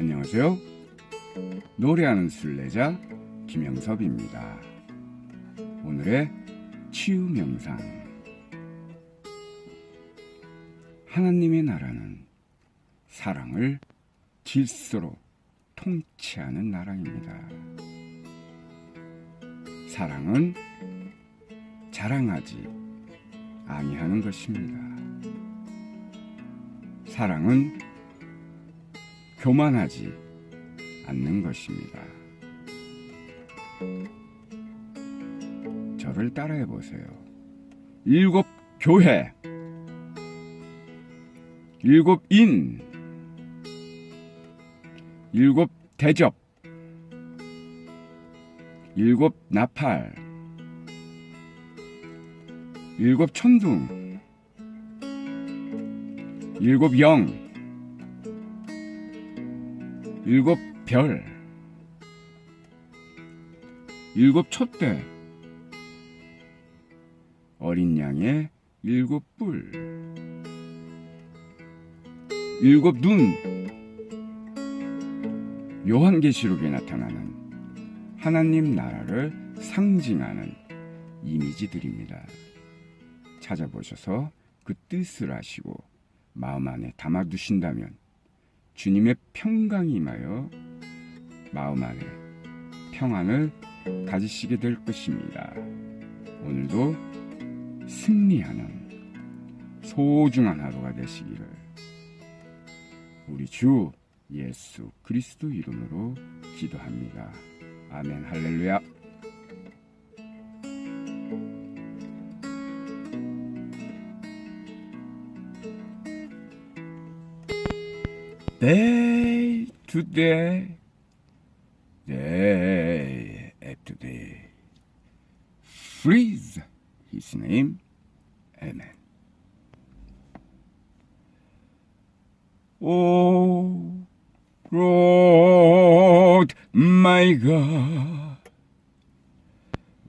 안녕하세요. 노래하는 순례자 김영섭입니다. 오늘의 치유 명상. 하나님의 나라는 사랑을 질서로 통치하는 나라입니다. 사랑은 자랑하지 아니하는 것입니다. 사랑은 교만하지 않는 것입니다. 저를 따라해 보세요. 일곱 교회, 일곱 인, 일곱 대접, 일곱 나팔, 일곱 천둥, 일곱 영, 일곱 별, 일곱 촛대, 어린 양의 일곱 뿔, 일곱 눈, 요한계시록에 나타나는 하나님 나라를 상징하는 이미지들입니다. 찾아보셔서 그 뜻을 아시고 마음 안에 담아두신다면 주님의 평강이 임하여 마음 안에 평안을 가지시게 될 것입니다. 오늘도 승리하는 소중한 하루가 되시기를 우리 주 예수 그리스도 이름으로 기도합니다. 아멘 할렐루야. Day to day, day after eh, day. Freeze his name. Amen. Oh, Lord, my God,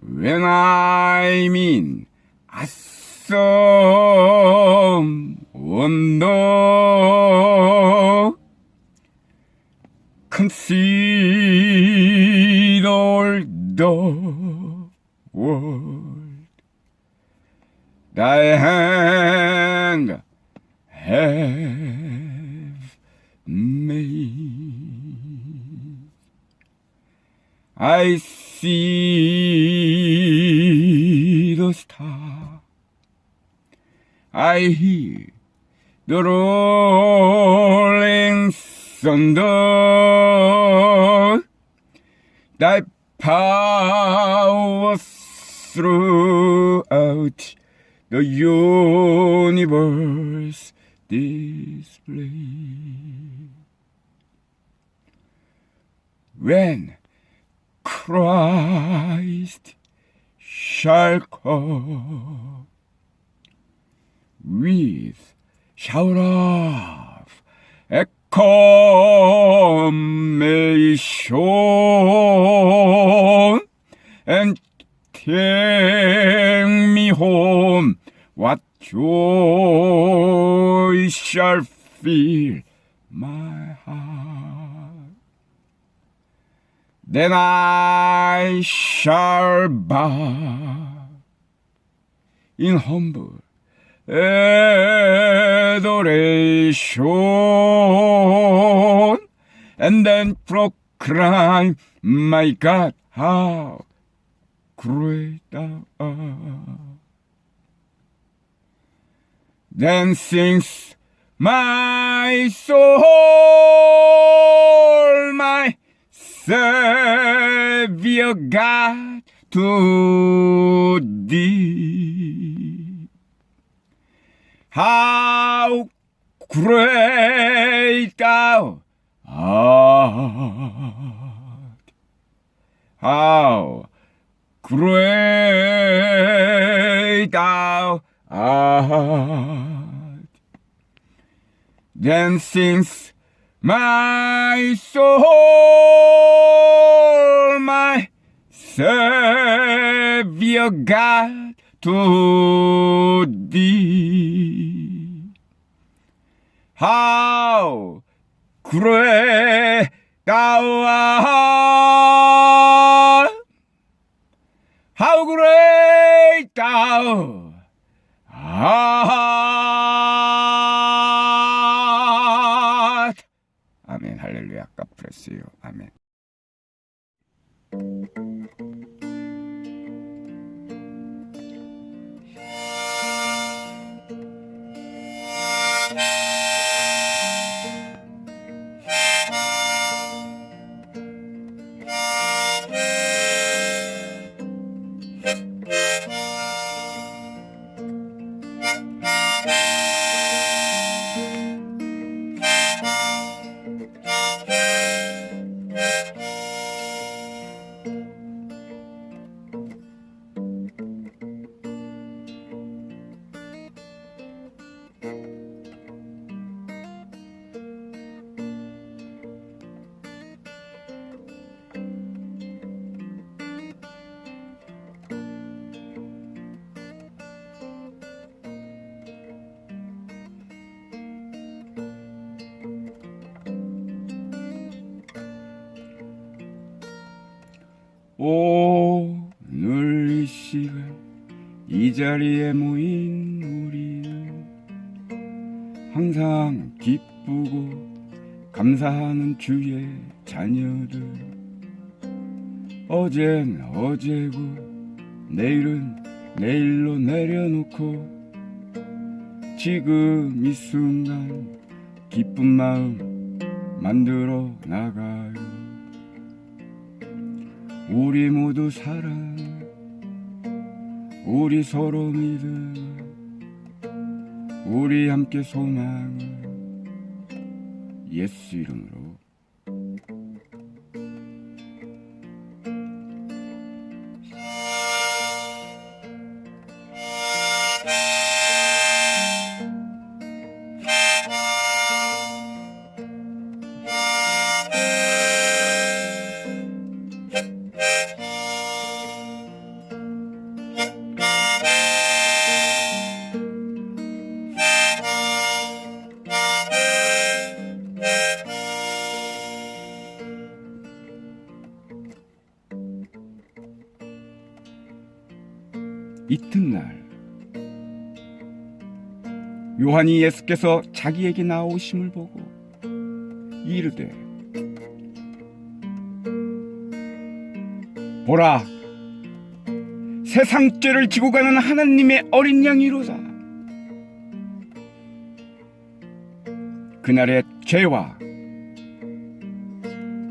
when I'm in awesome wonder, consider the world thy hand have made. I see the star. I hear the rolling thunder. Thy power throughout the universe display. When Christ shall come with shout of acclamation and take me home. What joy shall fill my heart. Then I shall bow in humble adoration and then proclaim, My God, how great thou art. Then sings my soul, my Savior God, to thee. How great thou art! How great thou art! Then sings my soul, my Savior God, to thee. How 그래 가와 How great thou art 아멘 할렐루야 값프레스요 아멘 오늘 이 시간 이 자리에 모인 우리는 항상 기쁘고 감사하는 주의 자녀들. 어젠 어제고 내일은 내일로 내려놓고 지금 이 순간 기쁜 마음 만들어 나가요 우리 모두 사랑 우리 서로 믿음 우리 함께 소망을 예수 이름으로 이튿날 요한이 예수께서 자기에게 나오심을 보고 이르되 보라 세상 죄를 지고 가는 하나님의 어린 양이로다. 그날의 죄와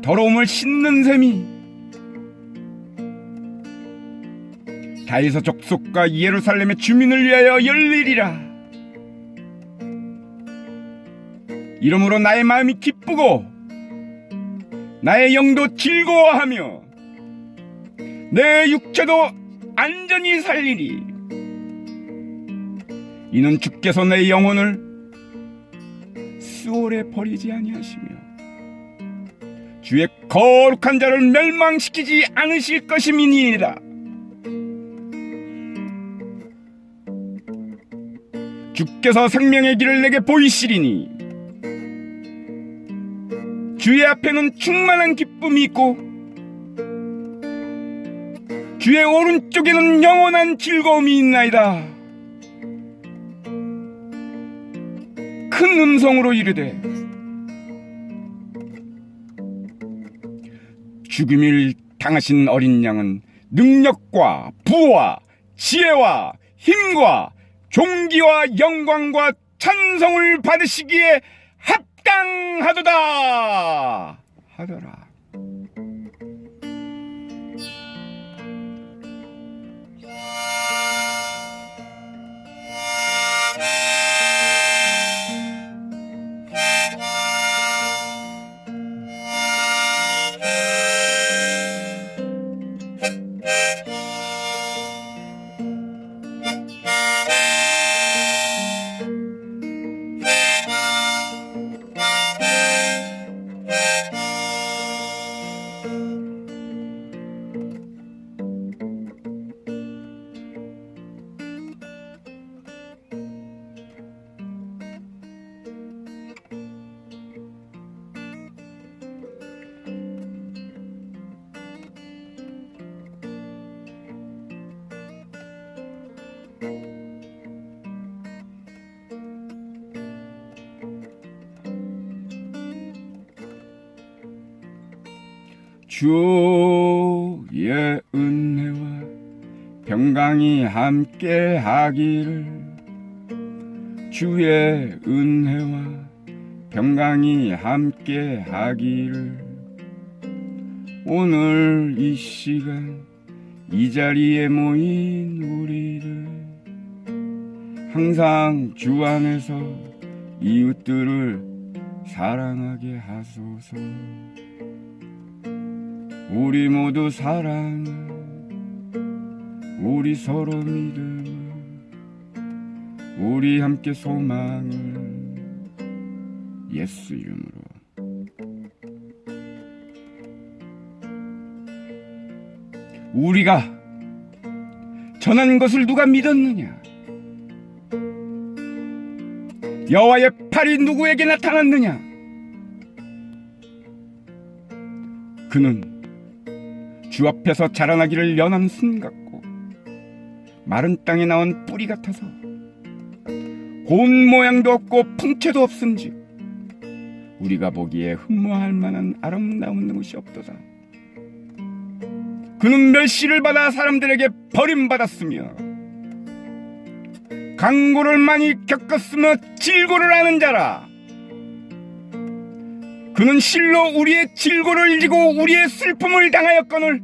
더러움을 씻는 셈이 다에서 족속과 예루살렘의 주민을 위하여 열리리라. 이러므로 나의 마음이 기쁘고 나의 영도 즐거워하며 내 육체도 안전히 살리리. 이는 주께서 내 영혼을 수월에 버리지 아니하시며 주의 거룩한 자를 멸망시키지 않으실 것임이니이 주께서 생명의 길을 내게 보이시리니 주의 앞에는 충만한 기쁨이 있고 주의 오른쪽에는 영원한 즐거움이 있나이다. 큰 음성으로 이르되 죽음을 당하신 어린 양은 능력과 부와 지혜와 힘과 종기와 영광과 찬성을 받으시기에 합당하도다 하더라. 주의 은혜와 평강이 함께 하기를. 주의 은혜와 평강이 함께 하기를. 오늘 이 시간 이 자리에 모인 우리를 항상 주 안에서 이웃들을 사랑하게 하소서 우리 모두 사랑 우리 서로 믿음 우리 함께 소망을 예수 이름으로. 우리가 전한 것을 누가 믿었느냐? 여호와의 팔이 누구에게 나타났느냐? 그는 주 앞에서 자라나기를 연한 순 같고 마른 땅에 나온 뿌리 같아서 고운 모양도 없고 풍채도 없은지 우리가 보기에 흠모할 만한 아름다운 것이 없도다. 그는 멸시를 받아 사람들에게 버림받았으며 강고를 많이 겪었으며 질고를 아는 자라. 그는 실로 우리의 질고를 지고 우리의 슬픔을 당하였거늘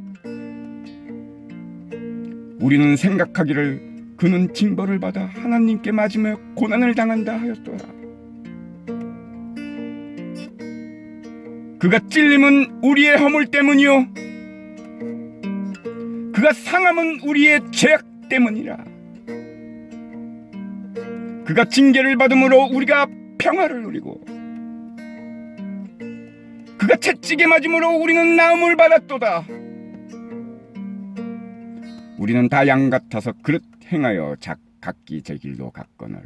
우리는 생각하기를 그는 징벌을 받아 하나님께 맞으며 고난을 당한다 하였더라. 그가 찔림은 우리의 허물 때문이요. 그가 상함은 우리의 죄악 때문이라. 그가 징계를 받음으로 우리가 평화를 누리고 그가 채찍에 맞음으로 우리는 나음을 받았도다. 우리는 다 양 같아서 그릇 행하여 작 각기 제 길로 갔거늘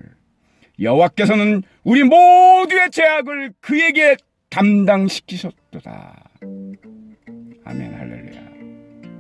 여호와께서는 우리 모두의 죄악을 그에게 담당시키셨도다. 아멘 할렐루야.